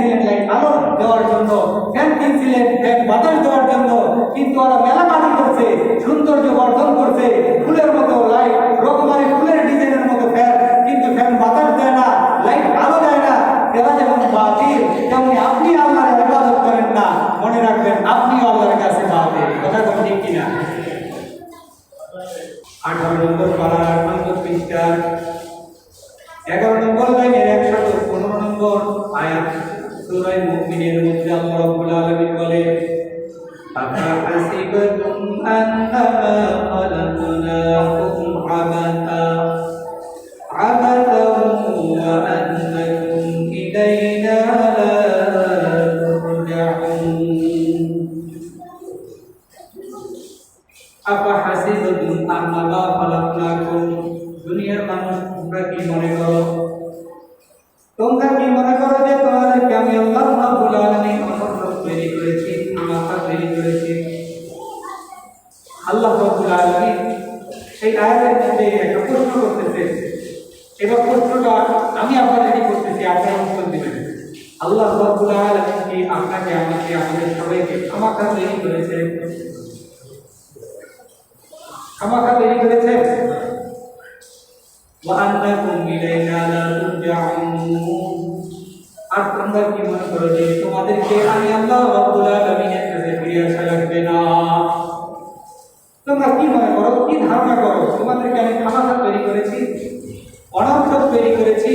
আপনি লাইট আলো দেওয়ার জন্য ফ্যান কিনছিলেন ফ্যান বাতাস দেওয়ার জন্য, কিন্তু ওরা মেলা বাড়ি করছে, সৌন্দর্য বর্ধন করছে, ফুলের মতো লাইট রকমারি ফুলের ডিজাইনের মতো ফ্যান কিন্তু ফ্যান বাতাস দেয় না লাইট আলো দেয় না। এরা যেমন বাতিল, তেমনি আপনি আল্লাহর ইবাদত করেন না। মনে রাখবেন, আপনিও আল্লাহর কাছে বাতিল। কথা ঠিক কিনা? أفحسبتم أنما خلقناكم عبثا عبثا وأنكم إلينا لا ترجعون আপাহাসিবতুম আন্নামা খালাকনাকুম দুনিয়ার মানুষ তোমরা কি মনে করো তোমরা কি মনে করো যে তোমাদেরকে আমি আল্লাহ রাব্বুল আলামিন অনর্থক তৈরি করেছি এবার প্রশ্নটা আমি আপনাদেরই করতেছি আপনারা উত্তর দিবেন আল্লাহ রাব্বুল আলামিন কি আপনাকে আমাকে আমাদের সবাইকে আমাকে তৈরি করেছে খামাখা তৈরি করেছে وأنكم إلينا لا ترجعون আর তোমরা কি মনে করো যে তোমাদেরকে আমি আল্লাহ রাব্বুল আলামিনের কাছে ফিরে আসা লাগবে না তোমরা কি মনে করো কি ধারণা করো তোমাদেরকে আমি খামাখা তৈরি করেছি অনর্থক তৈরি করেছি।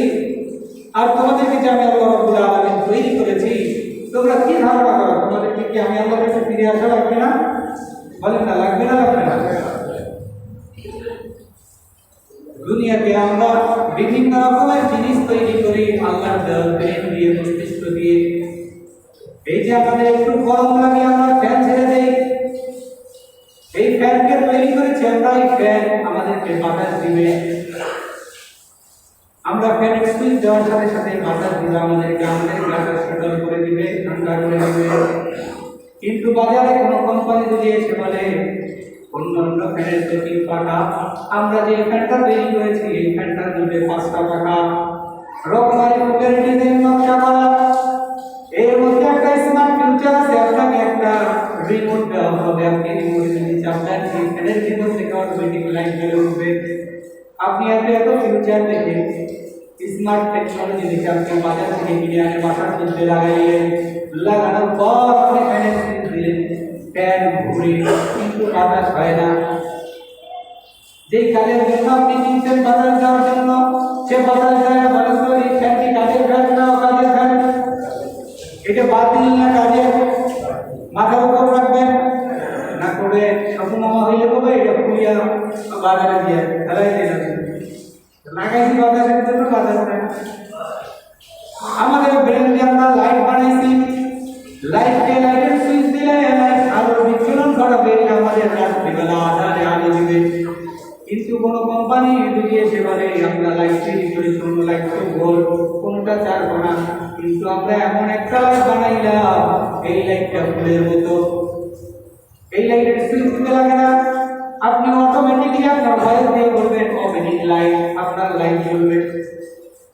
আর তোমাদেরকে যে আমি আল্লাহ রাব্বুল আলামিন তৈরি করেছি, তোমরা কি ধারণা করো? তোমাদেরকে কি আমি আল্লাহর কাছে ফিরে আসা লাগবে না? বলেন না, লাগবে না লাগবে না? দুনিয়াতে আমরা বিভিন্ন রকমের জিনিস তৈরি করি, আল্লাহর দেওয়া দিয়ে মস্তিষ্ক দিয়ে। এই যে আমাদের একটু গরম লাগে, আমরা ফ্যান ছেড়ে দেই। এই ফ্যানকে তৈরি করেছি আমরা, এই ফ্যান আমাদেরকে বাতাস দিবে। আমরা ফ্যানের সুইচ দেওয়ার সাথে সাথে বাতাস দিবে আমাদেরকে আমাদের গ্লাসের শীতল করে দিবে, ঠান্ডা করে দিবে। কিন্তু বাজারে কোনো কোম্পানি যদি এসে বলে, অন্যান্য ফ্যানের তো তিন টাকা আমরা যে ফ্যানটা তৈরি করেছি এই ফ্যানটার মধ্যে পাঁচটা টাকা রকমারি ফুলের ডিজাইন নকশা করা এর মধ্যে একটা স্মার্ট ফিউচার আছে, আপনাকে একটা রিমোট দেওয়া হবে, আপনি রিমোট যদি চাপেন সেই ফ্যানের ভিতর থেকে অটোমেটিক লাইট জ্বলে উঠবে আপনি এত এত ফিউচার দেখে স্মার্ট টেকনোলজি দেখে আপনি বাজার থেকে কিনে আনে বাসার মধ্যে লাগাইলেন লাগানোর পর আপনি ফ্যানের দিলেন ফ্যান ঘুরে কিন্তু বাতাস হয় না। যেই কাজের জন্য আপনি কিনছেন বাজার যাওয়ার জন্য, সে বাজার যায় না এই ফ্যানটি কাজের ফ্যান না কাজের ফ্যান এটা বাতিল না কাজের মাথার উপর রাখবেন? না করে ঠাকুমামা হইলে কবে এটা খুলিয়া বাজারে দিয়ে ফেলাই যাবে। লাগাইছি বাজারের জন্য ফ্যান আমাদের ব্রেন দিয়ে আমরা লাইট বানাইছি। লাইট দিয়ে লাইটের সুইচ দিলে লাইট আলোর বিচ্ছুরণ ঘটাবে আমাদের রাত্রিবেলা আধারে আলো দিবে। কিন্তু কোনো কোম্পানি যদি এসে বলে আমরা লাইট তৈরি করি শূন্য লাইট গোল কোনটা চারবো না। কিন্তু আমরা এমন একটা লাইট বানাইলাম, এই লাইটটা ফুলের মতো। এই লাইটের সুইচ দিতে লাগে না। আপনি অটোমেটিকলি আপনার ভয়েস দিয়ে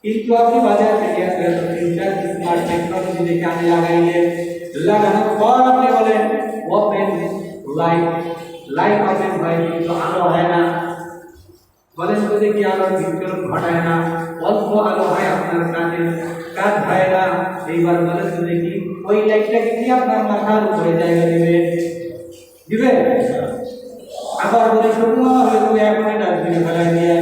কিন্তু আপনি বাজার থেকে আসলে তিনটা স্মার্ট টেকনোলজি দেখে আমি লাগাইলেন লাগানোর পর আপনি বলেন ওপেন লাইট লাইট ওপেন হয় কিন্তু আলো হয় না বলেন তো দেখি আলোর বিচ্ছুরণ ঘটায় না অল্প আলো হয় আপনার কাজে কাজ হয় না এইবার বলেন তো দেখি ওই লাইটটাকে কি আপনার মাথার উপরে জায়গা দিবে দিবে আবার বলে হলে তুমি এখন এটা দিনে ফেলাই দিয়ে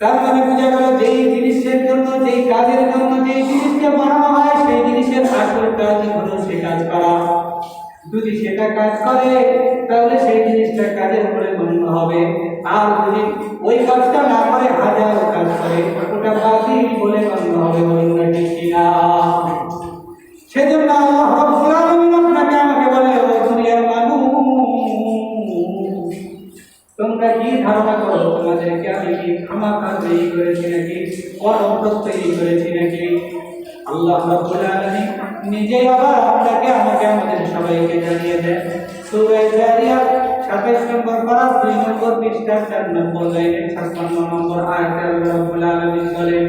তার মানে বোঝা গেল জিনিসের জন্য কাজের জন্য জিনিসকে বানানো হয়, সেই জিনিসের আসল কাজ হলো সে কাজ করা। যদি সেটা কাজ করে, তাহলে সেই জিনিসটা কাজের উপরে গণ্য হবে। আর যদি ওই কাজটা না করে, হাজার কাজ করে, ওটা বাতিল বলে গণ্য হবে কিনা? সেজন্য আল্লাহ তোমরা কি ধারণা করো তোমাদেরকে আমি কি ক্ষমা কাজেই করেছি নাকি? অনপ্রত্যয়ী করেছি নাকি? আল্লাহ রব্বুল আলামিন নিজে আবার আপনাকে আমাকে আমাদের সবাইকে জানিয়ে দেন। সূরা জারিয়া 27 নম্বর পারা 2 নম্বর পৃষ্ঠা 4 নম্বর লাইনে 56 নম্বর আয়াতে আল্লাহ রব্বুল আলামিন বলেন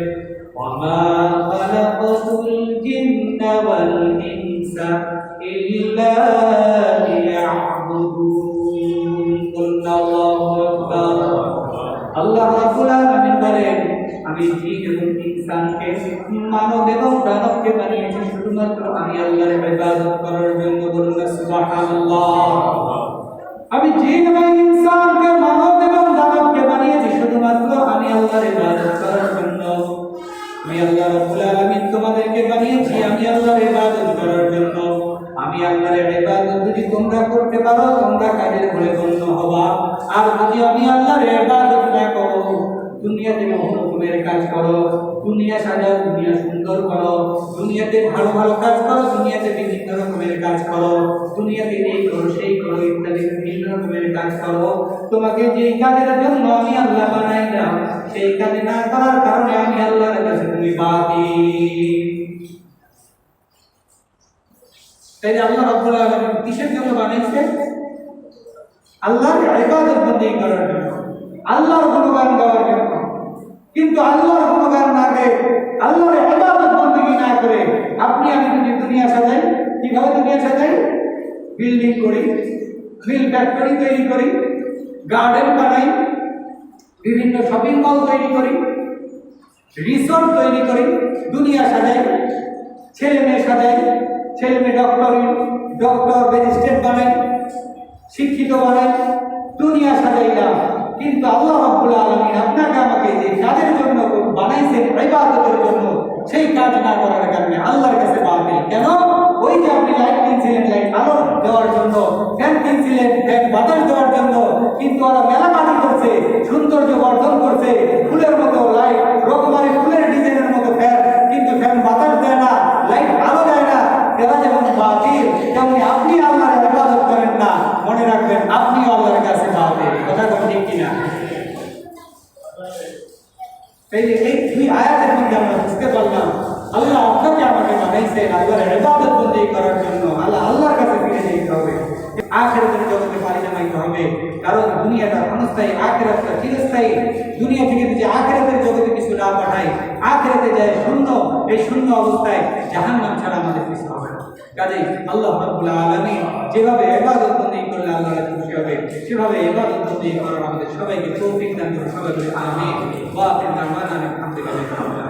আল্লাহ রাব্বুল আলামিন বলেন, আমি জিন এবং ইনসানকে মানব এবং দানবকে বানিয়েছি, শুধুমাত্র আমি আল্লাহর ইবাদত করার জন্য বলুন সুবহানাল্লাহ। আমি জিন এবং ইনসানকে মানব দুনিয়াতে বহু রকমের কাজ করো, দুনিয়া সাজাও দুনিয়া সুন্দর করো, দুনিয়াতে ভালো ভালো কাজ করো, দুনিয়াতে বিভিন্ন রকমের কাজ করো, দুনিয়াতে এই করো, সেই করো ইত্যাদি বিভিন্ন রকমের কাজ করো। তোমাকে যেই কাজের জন্য আমি আল্লাহ বানাইলাম, সেই কাজে না করার কারণে আমি আল্লাহর কাছে তুমি বাতিল। তাই যে আল্লাহ রাব্বুল আলামিন কিসের জন্য বানাইছে? আল্লাহর ইবাদত বন্দী করার জন্য। আল্লাহর গুণগান গাওয়ার জন্য। কিন্তু আল্লাহর গুণগান না গেয়ে আল্লাহর ইবাদত বন্দী না করে আপনি আমি যদি দুনিয়া সাজাই, কীভাবে দুনিয়া সাজাই? বিল্ডিং করি, মিল ফ্যাক্টরি তৈরি করি, গার্ডেন বানাই, বিভিন্ন শপিং মল তৈরি করি, রিসোর্ট তৈরি করি, দুনিয়া সাজাই, ছেলে মেয়ে সাজাই, ছেলে মেয়ে ডক্টর ডক্টর ম্যাজিস্ট্রেট বানাই, শিক্ষিত বানাই, দুনিয়া সাজাইলাম। কিন্তু আল্লাহ রাব্বুল আলামিন আপনাকে আমাকে যে কাজের জন্য বানাইছেন, ইবাদতের জন্য, সেই কাজ না করার কারণে আল্লাহর কাছে বাতিল কেন? ওই যে আপনি লাইট কিনছিলেন, লাইট আলো দেওয়ার জন্য, ফ্যান কিনছিলেন, ফ্যান বাতাস দেওয়ার জন্য, কিন্তু ওরা মেলা পানি করছে, সৌন্দর্য বর্ধন করছে, ফুলের মতো লাইট, রকমারি ফুলের ডিজাইনের মতো ফ্যান কিন্তু ফ্যান বাতাস দেয় না লাইট আলো দেয় না এরা যেমন বাতিল তেমনি আপনি আল্লাহর ইবাদত করেন না মনে রাখবেন আপনি আল্লাহর কাছে বাতিল কথা কথা ঠিক কিনা এই যে এই দুই আয়াতের মধ্যে আমরা বুঝতে পারলাম আল্লাহ আপনাকে বানাইছেন আল্লাহর ইবাদত বন্দী করার জন্য আল্লাহ আল্লাহর কাছে ফিরে যেতে হবে। আখেরাতের জগতে পাড়ি জমাইতে হবে। কারণ দুনিয়াটা ক্ষণস্থায়ী, আখেরাতটা চিরস্থায়ী। দুনিয়া থেকে যদি আখেরাতের জগতে কিছু না পাঠায় আখেরাতে যায় শূন্য। এই শূন্য অবস্থায় জাহান্নাম ছাড়া আমাদের কিছু হবে না। কাজেই আল্লাহ রাব্বুল আলামিন যেভাবে ইবাদত বন্দী করলে আল্লাহ খুশি হবে। সেভাবে ইবাদত বন্দী করার আমাদের সবাইকে তৌফিক দান করে সবাই আমিন। ওয়া আখির দাওয়ানা আলহামদুলিল্লাহ